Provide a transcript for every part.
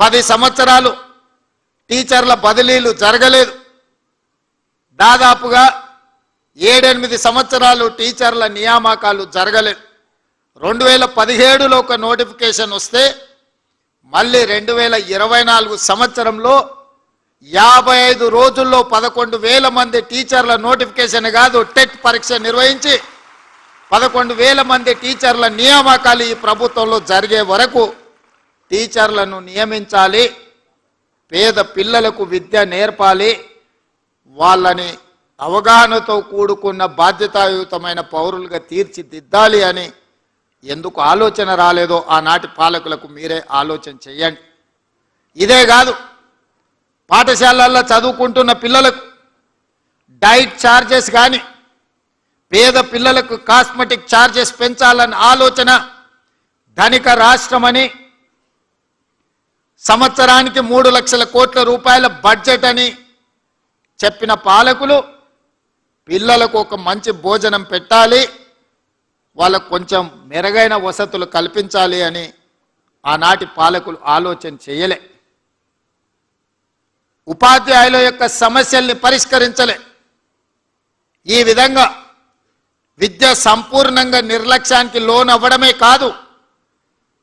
పది సంవత్సరాలు టీచర్ల బదిలీలు జరగలేదు. దాదాపుగా ఏడెనిమిది సంవత్సరాలు టీచర్ల నియామకాలు జరగలేదు. రెండు వేల పదిహేడులో ఒక నోటిఫికేషన్ వస్తే మళ్ళీ రెండు వేల ఇరవై నాలుగు సంవత్సరంలో యాభై ఐదు రోజుల్లో పదకొండు వేల మంది టీచర్ల నోటిఫికేషన్ కాదు టెట్ పరీక్ష నిర్వహించి పదకొండు వేల మంది టీచర్ల నియామకాలు ఈ ప్రభుత్వంలో జరిగే వరకు టీచర్లను నియమించాలి పేద పిల్లలకు విద్య నేర్పాలి వాళ్ళని అవగాహనతో కూడుకున్న బాధ్యతాయుతమైన పౌరులుగా తీర్చిదిద్దాలి అని ఎందుకు ఆలోచన రాలేదో ఆనాటి పాలకులకు మీరే ఆలోచన చేయండి ఇదే కాదు పాఠశాలల్లో చదువుకుంటున్న పిల్లలకు డైట్ ఛార్జెస్ కానీ పేద పిల్లలకు కాస్మెటిక్ ఛార్జెస్ పెంచాలన్న ఆలోచన ధనిక రాష్ట్రమని సంవత్సరానికి మూడు లక్షల కోట్ల రూపాయల బడ్జెట్ అని చెప్పిన పాలకులు పిల్లలకు ఒక మంచి భోజనం పెట్టాలి వాళ్ళకు కొంచెం మెరుగైన వసతులు కల్పించాలి అని ఆనాటి పాలకులు ఆలోచన చేయలే. ఉపాధ్యాయుల యొక్క సమస్యల్ని పరిష్కరించలే. ఈ విధంగా విద్య సంపూర్ణంగా నిర్లక్ష్యానికి లోనవ్వడమే కాదు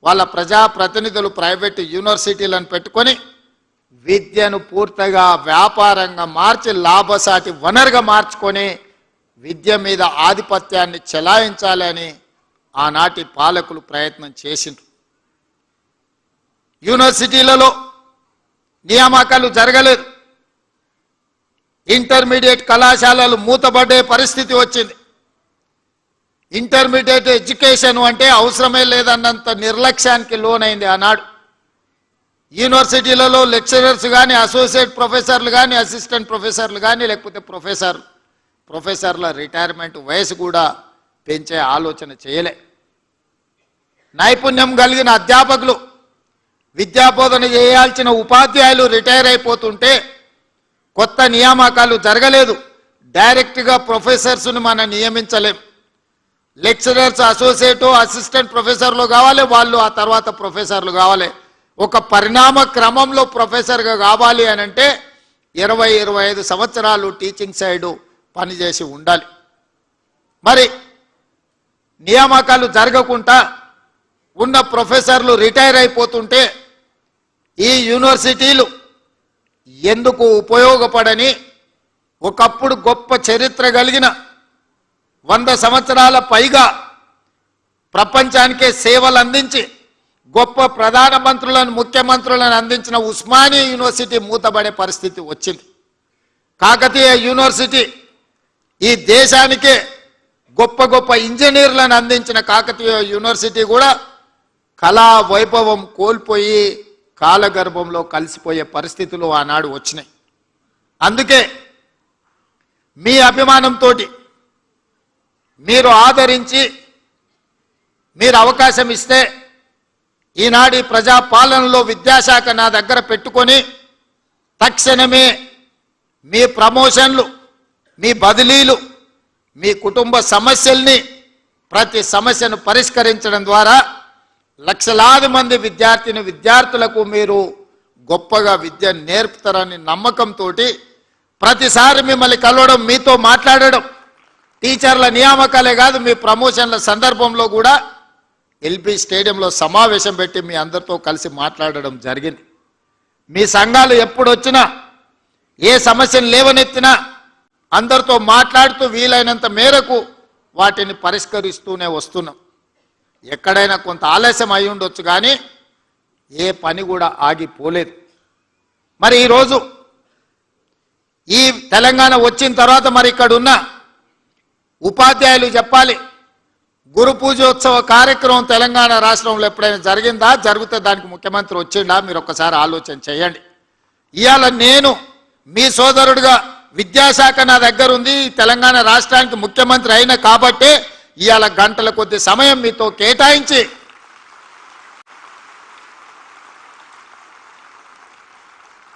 వాళ్ళ ప్రజాప్రతినిధులు ప్రైవేటు యూనివర్సిటీలను పెట్టుకొని విద్యను పూర్తిగా వ్యాపారంగా మార్చి లాభసాటి వనరుగా మార్చుకొని విద్య మీద ఆధిపత్యాన్ని చెలాయించాలని ఆనాటి పాలకులు ప్రయత్నం చేసిండ్రు. యూనివర్సిటీలలో నియామకాలు జరగలేదు. ఇంటర్మీడియట్ కళాశాలలు మూతబడే పరిస్థితి వచ్చింది. ఇంటర్మీడియట్ ఎడ్యుకేషన్ అంటే అవసరమే లేదన్నంత నిర్లక్ష్యానికి లోనైంది ఆనాడు. యూనివర్సిటీలలో లెక్చరర్స్ కానీ అసోసియేట్ ప్రొఫెసర్లు కానీ అసిస్టెంట్ ప్రొఫెసర్లు కానీ లేకపోతే ప్రొఫెసర్ ప్రొఫెసర్ల రిటైర్మెంట్ వయసు కూడా పెంచే ఆలోచన చేయలే. నైపుణ్యం కలిగిన అధ్యాపకులు విద్యాబోధన చేయాల్సిన ఉపాధ్యాయులు రిటైర్ అయిపోతుంటే కొత్త నియామకాలు జరగలేదు. డైరెక్ట్గా ప్రొఫెసర్స్ని మనం నియమించలేం. లెక్చరర్స్ అసోసియేట్ అసిస్టెంట్ ప్రొఫెసర్లు కావాలి వాళ్ళు ఆ తర్వాత ప్రొఫెసర్లు కావాలి. ఒక పరిణామ క్రమంలో ప్రొఫెసర్గా కావాలి అని అంటే ఇరవై ఇరవై ఐదు సంవత్సరాలు టీచింగ్ సైడు పనిచేసి ఉండాలి. మరి నియామకాలు జరగకుండా ఉన్న ప్రొఫెసర్లు రిటైర్ అయిపోతుంటే ఈ యూనివర్సిటీలు ఎందుకు ఉపయోగపడని ఒకప్పుడు గొప్ప చరిత్ర కలిగిన వంద సంవత్సరాల పైగా ప్రపంచానికే సేవలు అందించి గొప్ప ప్రధానమంత్రులను ముఖ్యమంత్రులను అందించిన ఉస్మానియా యూనివర్సిటీ మూతబడే పరిస్థితి వచ్చింది. కాకతీయ యూనివర్సిటీ ఈ దేశానికే గొప్ప గొప్ప ఇంజనీర్లను అందించిన కాకతీయ యూనివర్సిటీ కూడా కళా వైభవం కోల్పోయి కాలగర్భంలో కలిసిపోయే పరిస్థితులు ఆనాడు వచ్చినాయి. అందుకే మీ అభిమానంతో మీరు ఆదరించి మీరు అవకాశం ఇస్తే ఈనాడు ప్రజాపాలనలో విద్యాశాఖ నా దగ్గర పెట్టుకొని తక్షణమే మీ ప్రమోషన్లు మీ బదిలీలు మీ కుటుంబ సమస్యల్ని ప్రతి సమస్యను పరిష్కరించడం ద్వారా లక్షలాది మంది విద్యార్థిని విద్యార్థులకు మీరు గొప్పగా విద్య నేర్పుతారని నమ్మకంతో ప్రతిసారి మిమ్మల్ని కలవడం మీతో మాట్లాడడం టీచర్ల నియామకాలే కాదు మీ ప్రమోషన్ల సందర్భంలో కూడా ఎల్పి స్టేడియంలో సమావేశం పెట్టి మీ అందరితో కలిసి మాట్లాడడం జరిగింది. మీ సంఘాలు ఎప్పుడు వచ్చినా ఏ సమస్యను లేవనెత్తినా అందరితో మాట్లాడుతూ వీలైనంత మేరకు వాటిని పరిష్కరిస్తూనే వస్తున్నాం. ఎక్కడైనా కొంత ఆలస్యం అయి ఉండొచ్చు కానీ ఏ పని కూడా ఆగిపోలేదు. మరి ఈరోజు ఈ తెలంగాణ వచ్చిన తర్వాత మరి ఇక్కడ ఉన్న ఉపాధ్యాయులు చెప్పాలి గురు పూజోత్సవ కార్యక్రమం తెలంగాణ రాష్ట్రంలో ఎప్పుడైనా జరిగిందా? జరిగితే దానికి ముఖ్యమంత్రి వచ్చిండా? మీరు ఒక్కసారి ఆలోచన చేయండి. ఇవాళ నేను మీ సోదరుడిగా విద్యాశాఖ నా దగ్గర ఉంది తెలంగాణ రాష్ట్రానికి ముఖ్యమంత్రి అయిన కాబట్టి ఇవాళ గంటల కొద్ది సమయం మీతో కేటాయించి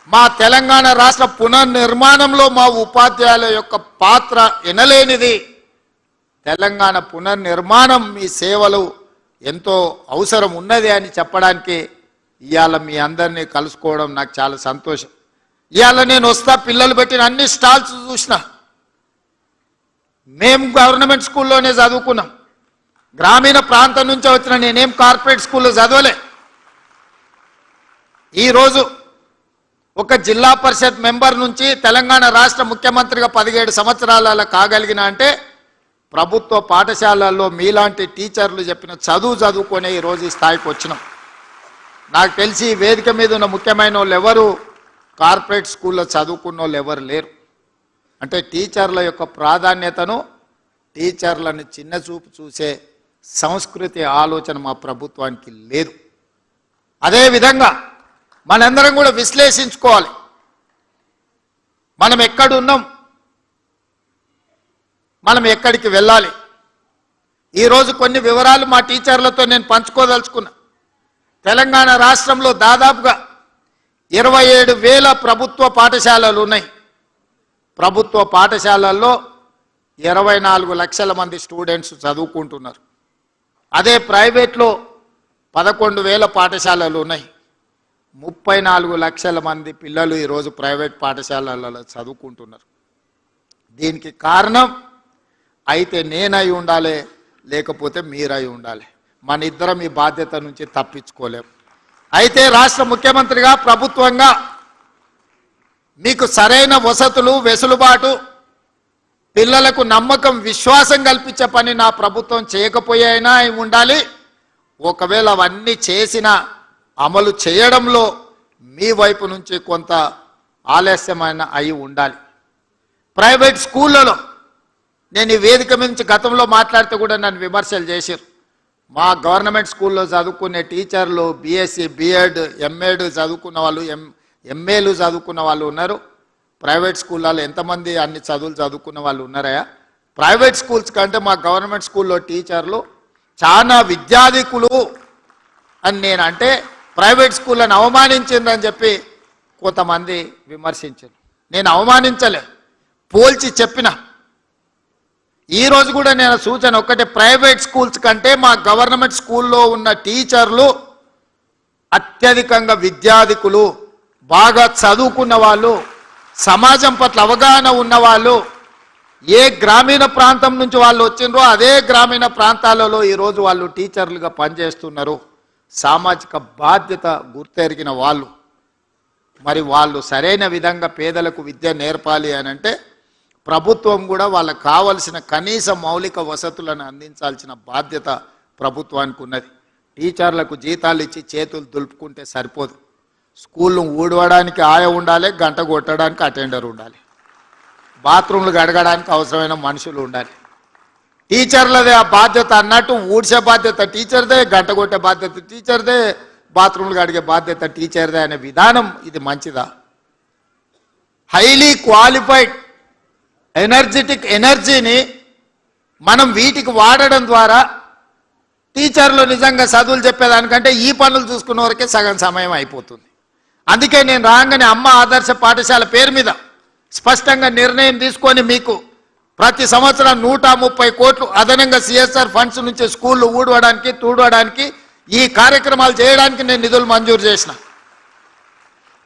మా తెలంగాణ రాష్ట్ర పునర్నిర్మాణంలో మా ఉపాధ్యాయుల యొక్క పాత్ర ఎనలేనిది తెలంగాణ పునర్నిర్మాణం మీ సేవలు ఎంతో అవసరం ఉన్నది అని చెప్పడానికి ఇవాళ మీ అందరినీ కలుసుకోవడం నాకు చాలా సంతోషం. ఇవాళ నేను వస్తా పిల్లలు పెట్టిన అన్ని స్టాల్స్ చూసిన. మేము గవర్నమెంట్ స్కూల్లోనే చదువుకున్నాం. గ్రామీణ ప్రాంతం నుంచే వచ్చిన నేనేం కార్పొరేట్ స్కూల్లో చదవలే. ఈరోజు ఒక జిల్లా పరిషత్ మెంబర్ నుంచి తెలంగాణ రాష్ట్ర ముఖ్యమంత్రిగా పదిహేడు సంవత్సరాల కాగలిగిన అంటే ప్రభుత్వ పాఠశాలల్లో మీలాంటి టీచర్లు చెప్పిన చదువు చదువుకునే ఈరోజు ఈ స్థాయికి వచ్చినాం. నాకు తెలిసి వేదిక మీద ఉన్న ముఖ్యమైన వాళ్ళు ఎవరు? కార్పొరేట్ స్కూల్లో చదువుకున్న వాళ్ళు ఎవరు లేరు. అంటే టీచర్ల యొక్క ప్రాధాన్యతను టీచర్లను చిన్న చూపు చూసే సంస్కృతి ఆలోచన మా ప్రభుత్వానికి లేదు. అదేవిధంగా మనందరం కూడా విశ్లేషించుకోవాలి. మనం ఎక్కడున్నాం? మనం ఎక్కడికి వెళ్ళాలి? ఈరోజు కొన్ని వివరాలు మా టీచర్లతో నేను పంచుకోదలుచుకున్నా. తెలంగాణ రాష్ట్రంలో దాదాపుగా ఇరవై ఏడు వేల ప్రభుత్వ పాఠశాలలు ఉన్నాయి. ప్రభుత్వ పాఠశాలల్లో ఇరవై నాలుగు లక్షల మంది స్టూడెంట్స్ చదువుకుంటున్నారు. అదే ప్రైవేట్లో పదకొండు వేల పాఠశాలలు ఉన్నాయి. ముప్పై నాలుగు లక్షల మంది పిల్లలు ఈరోజు ప్రైవేట్ పాఠశాలలలో చదువుకుంటున్నారు. దీనికి కారణం అయితే నేనై ఉండాలి లేకపోతే మీరై ఉండాలి. మన ఇద్దరం ఈ బాధ్యత నుంచి తప్పించుకోలేం. అయితే రాష్ట్ర ముఖ్యమంత్రిగా ప్రభుత్వంగా మీకు సరైన వసతులు వెసులుబాటు పిల్లలకు నమ్మకం విశ్వాసం కల్పించే పని నా ప్రభుత్వం చేయకపోయినా ఉండాలి. ఒకవేళ అవన్నీ చేసిన అమలు చేయడంలో మీ వైపు నుంచి కొంత ఆలస్యమైన అయి ఉండాలి. ప్రైవేట్ స్కూళ్ళలో నేను ఈ వేదిక నుంచి గతంలో మాట్లాడితే కూడా నన్ను విమర్శలు చేశారు మా గవర్నమెంట్ స్కూల్లో చదువుకునే టీచర్లు బీఎస్సీ బీఎడ్ ఎంఏడ్ చదువుకున్న వాళ్ళు ఎం ఎంఏలు చదువుకున్న వాళ్ళు ఉన్నారు. ప్రైవేట్ స్కూళ్ళలో ఎంతమంది అన్ని చదువులు చదువుకున్న వాళ్ళు ఉన్నారయా ప్రైవేట్ స్కూల్స్ కంటే మా గవర్నమెంట్ స్కూల్లో టీచర్లు చాలా విద్యాధికులు అని నేను అంటే ప్రైవేట్ స్కూళ్ళని అవమానించిందని చెప్పి కొంతమంది విమర్శించారు నేను అవమానించలే. పోల్చి చెప్పిన. ఈ రోజు కూడా నేను సూచన ఒక్కటే ప్రైవేట్ స్కూల్స్ కంటే మా గవర్నమెంట్ స్కూల్లో ఉన్న టీచర్లు అత్యధికంగా విద్యాధికులు బాగా చదువుకున్న వాళ్ళు సమాజం పట్ల అవగాహన ఉన్నవాళ్ళు ఏ గ్రామీణ ప్రాంతం నుంచి వాళ్ళు వచ్చిండ్రో అదే గ్రామీణ ప్రాంతాలలో ఈరోజు వాళ్ళు టీచర్లుగా పనిచేస్తున్నారు. సామాజిక బాధ్యత గుర్తెరిగిన వాళ్ళు. మరి వాళ్ళు సరైన విధంగా పేదలకు విద్య నేర్పాలి అని అంటే ప్రభుత్వం కూడా వాళ్ళకు కావలసిన కనీస మౌలిక వసతులను అందించాల్సిన బాధ్యత ప్రభుత్వానికి ఉన్నది. టీచర్లకు జీతాలు ఇచ్చి చేతులు దులుపుకుంటే సరిపోదు. స్కూళ్ళు ఊడవడానికి ఆయ ఉండాలి గంట కొట్టడానికి అటెండర్ ఉండాలి. బాత్రూమ్లు గడగడానికి అవసరమైన మనుషులు ఉండాలి. టీచర్లదే ఆ బాధ్యత అన్నట్టు ఊడ్చే బాధ్యత టీచర్దే గంట కొట్టే బాధ్యత టీచర్దే బాత్రూమ్లు గడిగే బాధ్యత టీచర్దే అనే విధానం ఇది మంచిదా? హైలీ క్వాలిఫైడ్ ఎనర్జెటిక్ ఎనర్జీని మనం వీటికి వాడడం ద్వారా టీచర్లు నిజంగా చదువులు చెప్పేదానికంటే ఈ పనులు చూసుకున్న వరకే సగం సమయం అయిపోతుంది. అందుకే నేను రాగానే అమ్మ ఆదర్శ పాఠశాల పేరు మీద స్పష్టంగా నిర్ణయం తీసుకొని మీకు ప్రతి సంవత్సరం నూట ముప్పై కోట్లు అదనంగా సిఎస్ఆర్ ఫండ్స్ నుంచి స్కూళ్ళు ఊడవడానికి తూడవడానికి ఈ కార్యక్రమాలు చేయడానికి నేను నిధులు మంజూరు చేసిన.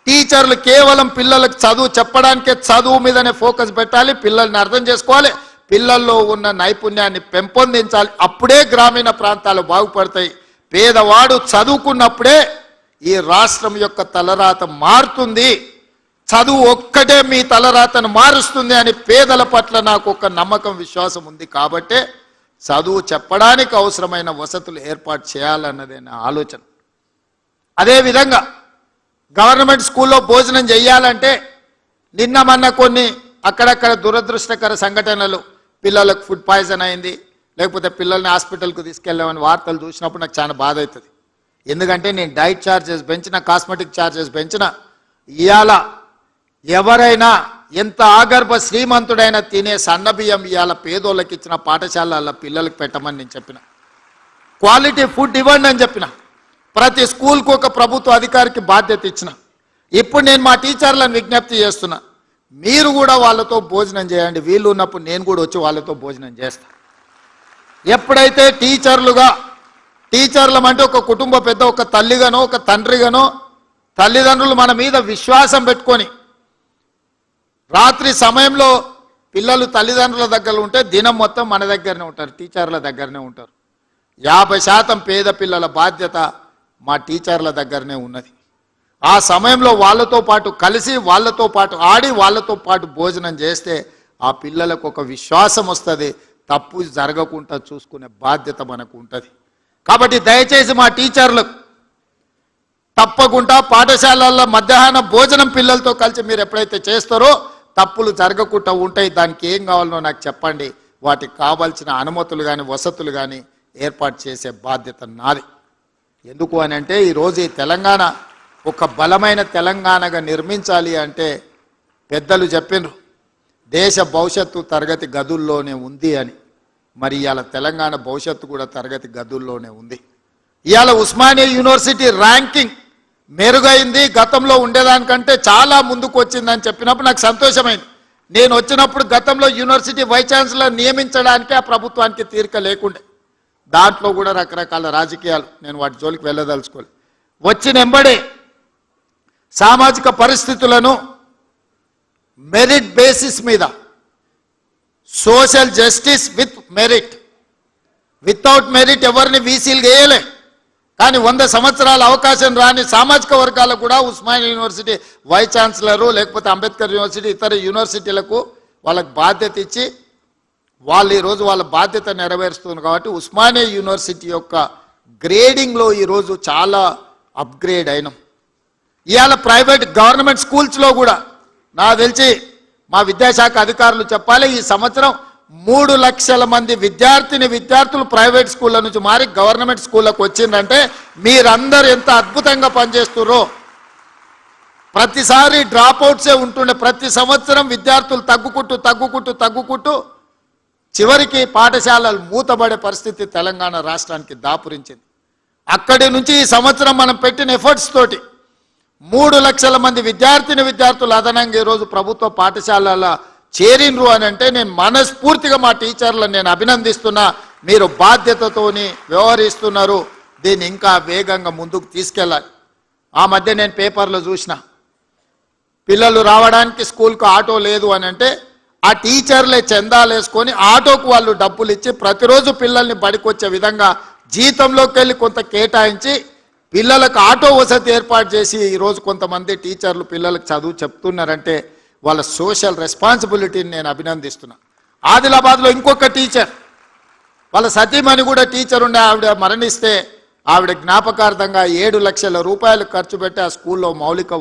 టీచర్లు కేవలం పిల్లలకు చదువు చెప్పడానికే చదువు మీదనే ఫోకస్ పెట్టాలి పిల్లల్ని అర్థం చేసుకోవాలి పిల్లల్లో ఉన్న నైపుణ్యాన్ని పెంపొందించాలి. అప్పుడే గ్రామీణ ప్రాంతాలు బాగుపడతాయి. పేదవాడు చదువుకున్నప్పుడే ఈ రాష్ట్రం యొక్క తలరాత మారుతుంది. చదువు ఒక్కటే మీ తలరాతను మారుస్తుంది అని పేదల పట్ల నాకు ఒక నమ్మకం విశ్వాసం ఉంది. కాబట్టే చదువు చెప్పడానికి అవసరమైన వసతులు ఏర్పాటు చేయాలన్నదే నా ఆలోచన. అదేవిధంగా గవర్నమెంట్ స్కూల్లో భోజనం చేయాలంటే నిన్న మొన్న కొన్ని అక్కడక్కడ దురదృష్టకర సంఘటనలు. పిల్లలకు ఫుడ్ పాయిజన్ అయింది. లేకపోతే పిల్లల్ని హాస్పిటల్కు తీసుకెళ్ళామని వార్తలు చూసినప్పుడు నాకు చాలా బాధ అవుతుంది. ఎందుకంటే నేను డైట్ ఛార్జెస్ పెంచిన కాస్మెటిక్ ఛార్జెస్ పెంచిన. ఇవాళ ఎవరైనా ఎంత ఆగర్భ శ్రీమంతుడైనా తినే సన్న బియ్యం ఇవాళ పేదోళ్ళకి ఇచ్చిన పాఠశాలల పిల్లలకు పెట్టమని నేను చెప్పిన. క్వాలిటీ ఫుడ్ ఇవ్వండి అని చెప్పిన. ప్రతి స్కూల్కు ఒక ప్రభుత్వ అధికారికి బాధ్యత ఇచ్చిన. ఇప్పుడు నేను మా టీచర్లను విజ్ఞప్తి చేస్తున్నా. మీరు కూడా వాళ్ళతో భోజనం చేయండి. వీళ్ళు ఉన్నప్పుడు నేను కూడా వచ్చి వాళ్ళతో భోజనం చేస్తాను ఎప్పుడైతే టీచర్లుగా టీచర్లం అంటే ఒక కుటుంబ పెద్ద ఒక తల్లిగానో ఒక తండ్రిగానో తల్లిదండ్రులు మన మీద విశ్వాసం పెట్టుకొని రాత్రి సమయంలో పిల్లలు తల్లిదండ్రుల దగ్గర ఉంటే దినం మొత్తం మన దగ్గరనే ఉంటారు టీచర్ల దగ్గరనే ఉంటారు. యాభై శాతం పేద పిల్లల బాధ్యత మా టీచర్ల దగ్గరనే ఉన్నది. ఆ సమయంలో వాళ్ళతో పాటు కలిసి వాళ్ళతో పాటు ఆడి వాళ్ళతో పాటు భోజనం చేస్తే ఆ పిల్లలకు ఒక విశ్వాసం వస్తుంది తప్పు జరగకుండా చూసుకునే బాధ్యత మనకు ఉంటుంది. కాబట్టి దయచేసి మా టీచర్లకు తప్పకుండా పాఠశాలల్లో మధ్యాహ్న భోజనం పిల్లలతో కలిసి మీరు ఎప్పుడైతే చేస్తారో తప్పులు జరగకుండా ఉంటాయి. దానికి ఏం కావాలనో నాకు చెప్పండి. వాటికి కావాల్సిన అనుమతులు కానీ వసతులు కానీ ఏర్పాటు చేసే బాధ్యత నాది. ఎందుకు అని అంటే ఈరోజు ఈ తెలంగాణ ఒక బలమైన తెలంగాణగా నిర్మించాలి అంటే పెద్దలు చెప్పిండ్రు దేశ భవిష్యత్తు తరగతి గదుల్లోనే ఉంది అని. మరి ఇవాళ తెలంగాణ భవిష్యత్తు కూడా తరగతి గదుల్లోనే ఉంది. ఇవాళ ఉస్మానియా యూనివర్సిటీ ర్యాంకింగ్ మెరుగైంది. గతంలో ఉండేదానికంటే చాలా ముందుకు వచ్చిందని చెప్పినప్పుడు నాకు సంతోషమైంది. నేను వచ్చినప్పుడు గతంలో యూనివర్సిటీ వైస్ ఛాన్సలర్ నియమించడానికి ఆ ప్రభుత్వానికి తీరిక లేకుండే. దాంట్లో కూడా రకరకాల రాజకీయాలు నేను వాటి జోలికి వెళ్ళదలుచుకోలేదు వచ్చిన ఎంబడే సామాజిక పరిస్థితులను మెరిట్ బేసిస్ మీద social justice with merit. Without merit ఎవరిని వీసీలు వేయలే కానీ వంద సంవత్సరాల అవకాశం రాని సామాజిక వర్గాలకు కూడా ఉస్మానియా యూనివర్సిటీ వైస్ ఛాన్సలరు లేకపోతే అంబేద్కర్ యూనివర్సిటీ ఇతర యూనివర్సిటీలకు వాళ్ళకి బాధ్యత ఇచ్చి వాళ్ళు ఈరోజు వాళ్ళ బాధ్యత నెరవేరుస్తుంది కాబట్టి ఉస్మానియా యూనివర్సిటీ యొక్క గ్రేడింగ్లో ఈరోజు చాలా అప్గ్రేడ్ అయినాం. ఇవాళ ప్రైవేట్ గవర్నమెంట్ స్కూల్స్లో కూడా నాకు తెలిసి మా విద్యాశాఖ అధికారులు చెప్పాలి ఈ సంవత్సరం మూడు లక్షల మంది విద్యార్థిని విద్యార్థులు ప్రైవేట్ స్కూళ్ళ నుంచి మారి గవర్నమెంట్ స్కూళ్ళకు వచ్చిందంటే మీరందరూ ఎంత అద్భుతంగా పనిచేస్తున్నారో ప్రతిసారి డ్రాప్ అవుట్సే ఉంటుండే ప్రతి సంవత్సరం విద్యార్థులు తగ్గుకుంటూ తగ్గుకుంటూ తగ్గుకుంటూ చివరికి పాఠశాలలు మూతబడే పరిస్థితి తెలంగాణ రాష్ట్రానికి దాపురించింది. అక్కడి నుంచి ఈ సంవత్సరం మనం పెట్టిన ఎఫర్ట్స్ తోటి మూడు లక్షల మంది విద్యార్థిని విద్యార్థులు అదనంగా ఈరోజు ప్రభుత్వ పాఠశాలల చేరినరు అని అంటే నేను మనస్ఫూర్తిగా మా టీచర్లను నేను అభినందిస్తున్నా. మీరు బాధ్యతతోని వ్యవహరిస్తున్నారు. దీన్ని ఇంకా వేగంగా ముందుకు తీసుకెళ్ళాలి. ఆ మధ్య నేను పేపర్లో చూసిన పిల్లలు రావడానికి స్కూల్కు ఆటో లేదు అని అంటే ఆ టీచర్లే చందాలేసుకొని ఆటోకు వాళ్ళు డబ్బులు ఇచ్చి ప్రతిరోజు పిల్లల్ని బడికొచ్చే విధంగా జీతంలోకి వెళ్ళి కొంత కేటాయించి పిల్లలకు ఆటో వసతి ఏర్పాటు చేసి ఈరోజు కొంతమంది టీచర్లు పిల్లలకు చదువు చెప్తున్నారంటే వాళ్ళ సోషల్ రెస్పాన్సిబిలిటీని నేను అభినందిస్తున్నా. ఆదిలాబాద్లో ఇంకొక టీచర్. వాళ్ళ సతీమణి కూడా టీచర్ ఉండే ఆవిడ మరణిస్తే ఆవిడ జ్ఞాపకార్థంగా ఏడు లక్షల రూపాయలు ఖర్చు పెట్టి ఆ స్కూల్లో మౌలిక